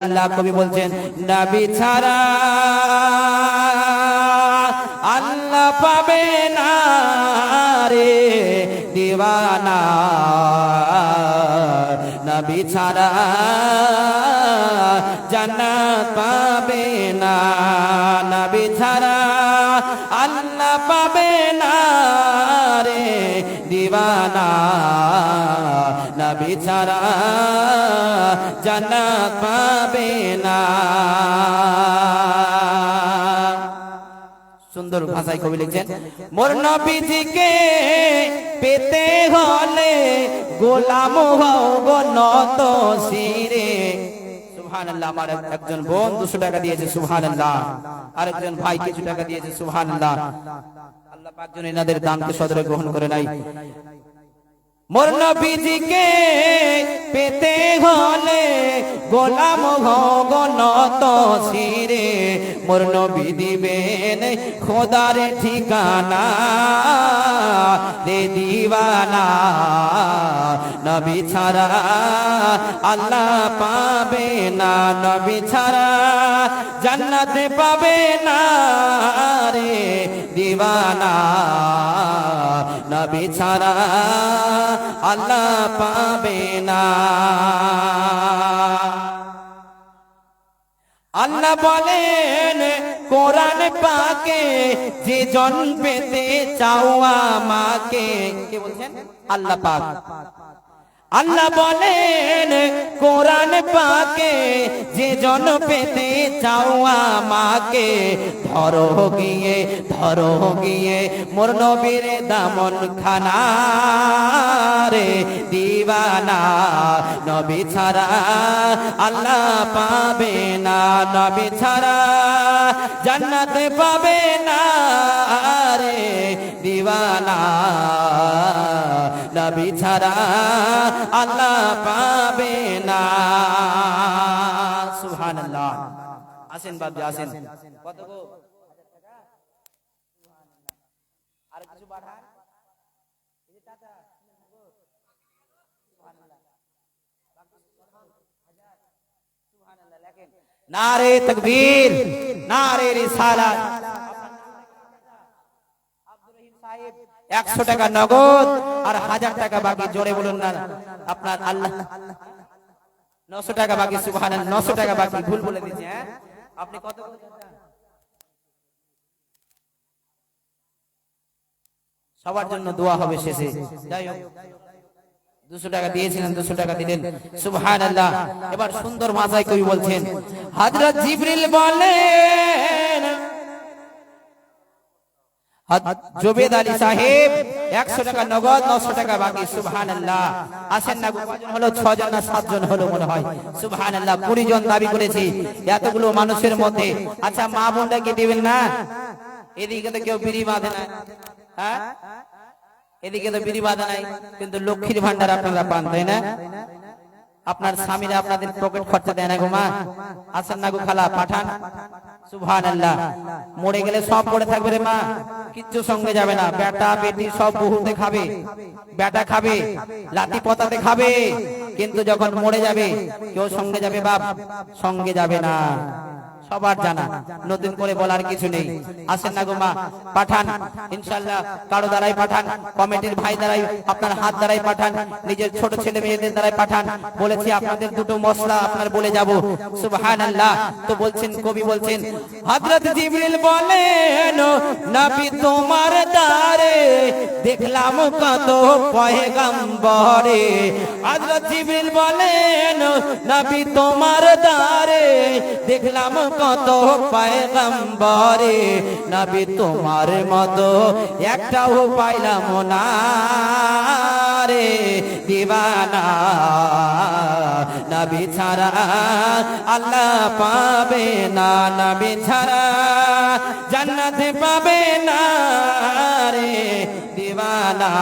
আল্লাহ কবি বলছেন, নবী ছাড়া আল্লাহ পাবে না রে দিওয়ানা। নবী ছাড়া জান্নাত পাবে না। নবী ছাড়া আল্লাহ পাবে না দিওয়ানা নবী ছাড়া জান্নাত পাবে না সুন্দর ভাষায় কবি লিখছেন মোর নবীজিকে পেতে হলে গোলাম হও নত শিরে আরেকজন ভাই কিছু টাকা দিয়েছে সুবহানাল্লাহ আল্লাহ পাক যেন এনাদের দানকে সদরে গ্রহণ করে নাই। মোর নবীজিকে পেতে হলে গোলাম ভগনত শিরে। মোর নবী দিবেন খোদার ঠিকানা রে দিওয়ানা। নবী ছাড়া আল্লাহ পাবে না, নবী ছাড়া জান্নাতে পাবে না রে। দিওয়ানা, নবী ছাড়া আল্লাহ পাবে না। আল্লাহ বলেন, কোরআন পাকে যে জন পেতে চাও আমাকে। কে বলছেন? আল্লাহ পাক। আল্লাহ বলেন, কোরআন পাকে যে জন পেতে চাও আমাকে, ধরো গিয়ে ধরো গিয়ে, মোর নবীর দামন খানা রে দিবানা, নবী ছাড়া আল্লাহ পাবে না, নবী ছাড়া জান্নাত পাবে না। ছাড়া আল্লাহ পাবে না। সুবহানাল্লাহ। আসেন বাবজি আসেন। কত গো? আর কিছু বাড়ান? নারে তকবীর, নারে রিসালাত। একশো টাকা নগদ আর হাজার টাকা বাকি, জোরে বলুন না। আপনার আল্লাহ। নশো টাকা বাকি সুবহান নশো টাকা বাকি, ভুল বলে দিচ্ছি হ্যাঁ? আপনি কত সবার জন্য দোয়া হবে শেষে। যাই হোক, দুশো টাকা দিয়েছিলেন, দুশো টাকা দিলেন। সুবহান এবার সুন্দর মাথায় কবি বলছেন, হাজরত জিবরিল বলেন জবেদ আলী সাহেব একশো টাকা নগদ, নশো টাকা বাকি সুবহান আল্লাহ আসেন না হলো ছজন না সাতজন হলো মনে হয়। সুবহান আল্লাহ কুড়ি জন দাবি করেছি। এতগুলো মানুষের মধ্যে। আচ্ছা মা বোনটা কি দিবেন না? এদিকে তো কেউ বিড়ি বাঁধে না। হ্যাঁ? এদিকে তো বিড়ি বাঁধা নাই। কিন্তু লক্ষ্মীর ভান্ডার আপনারা পান, তাই না? আপনার স্বামীরা আপনাদের পকেট খরচা দেয় না গো মা? আসেন না গো খালা, পাঠান। মরে গেলে সব পড়ে থাকবে রে মা। কিচ্ছু সঙ্গে যাবে না। বেটা, বেটি সব বহুতে খাবে। বেটা খাবে, লাতি পতাতে খাবে। কিন্তু যখন মরে যাবে, কেউ সঙ্গে যাবে বাপ? সঙ্গে যাবে না। সবার জানা। নতুন করে বলার কিছু নেই। আসেন না গো মা, পাঠান। ইনশাল্লাহ কারও দ্বারাই পাঠান, কমিটির ভাই দ্বারাই, আপনার হাত দ্বারাই পাঠান, নিজের ছোট ছেলে মেয়েদের দ্বারাই পাঠান। বলেছি আপনাদের দুটো মশলা আপনার বলে যাব। সুবহানাল্লাহ। তো বলছেন, কবি বলছেন, হযরত জিবরিল বলেন, নবী তোমার দ্বারে দেখলাম কত পয়গম্বরে। হযরত জিবরিল বলেন, নবী তোমার দ্বারে দেখলাম কত পয়গম্বরে, নবী তোমার মতো একটাও পাইলাম না রে। দিবানা, নবী ছাড়া আল্লাহ পাবে না, নবী ছাড়া জান্নাতে পাবে না রে। দিবানা